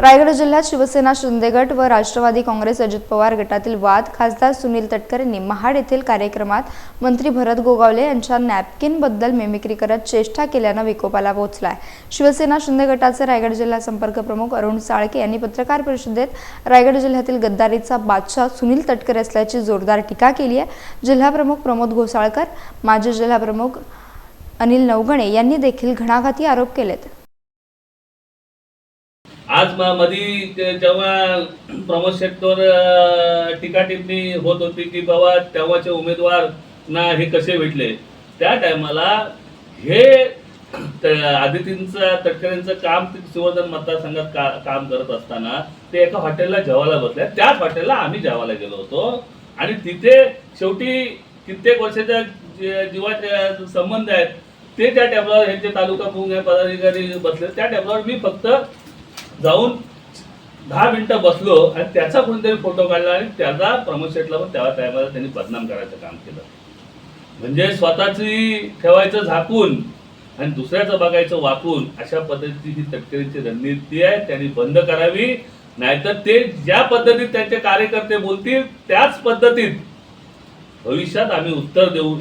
रायगड जिल्ह्यात शिवसेना शिंदे गट व राष्ट्रवादी काँग्रेस अजित पवार गटातील वाद खासदार सुनील तटकरेंनी महाड येथील कार्यक्रमात मंत्री भरत गोगावले यांच्या नॅपकिनबद्दल मेमिक्री करत चेष्टा केल्यानं विकोपाला पोहोचलाय. शिवसेना शिंदे गटाचे रायगड जिल्हा संपर्क प्रमुख अरुण साळके यांनी पत्रकार परिषदेत रायगड जिल्ह्यातील गद्दारीचा बादशाह सुनील तटकरे असल्याची जोरदार टीका केली आहे. जिल्हाप्रमुख प्रमोद घोसाळकर माजी जिल्हाप्रमुख अनिल नवगणे यांनी देखील घणाघाती आरोप केलेत. आज मध्ये मधी जेव्हा प्रमोद शेट्टीवर टीकाटिपणी टीका टिप्पणी होत होती की बाबा तेव्हाचे उमेदवार ना हे कसे भेटले? त्या टायमाला हे आदितींचं तटकरेंचं काम ते मतदारसंघात का काम करत असताना ते एका हॉटेलला जेवायला बसल्या त्याच हॉटेलला आम्ही जेवायला गेलो होतो. आणि तिथे शेवटी कित्येक वर्षाच्या जीवाचे संबंध आहेत ते त्या टेबलावर ह्यांचे तालुका प्रमुख पदाधिकारी बसले. त्या टेबलावर मी फक्त जाऊन दहा मिनटं बसलो आणि त्याचा कोणीतरी फोटो काढला आणि त्याचा प्रमोशेटला पण त्या टायमाला त्यांनी बदनाम करायचं काम केलं. म्हणजे स्वतःची ठेवायचं झाकून आणि दुसऱ्याचं बघायचं वाकून अशा पद्धतीची ही तटकरीची रणनीती आहे. त्यांनी बंद करावी. नाहीतर ते ज्या पद्धतीत त्यांचे कार्यकर्ते बोलतील त्याच पद्धतीत भविष्यात आम्ही उत्तर देऊ.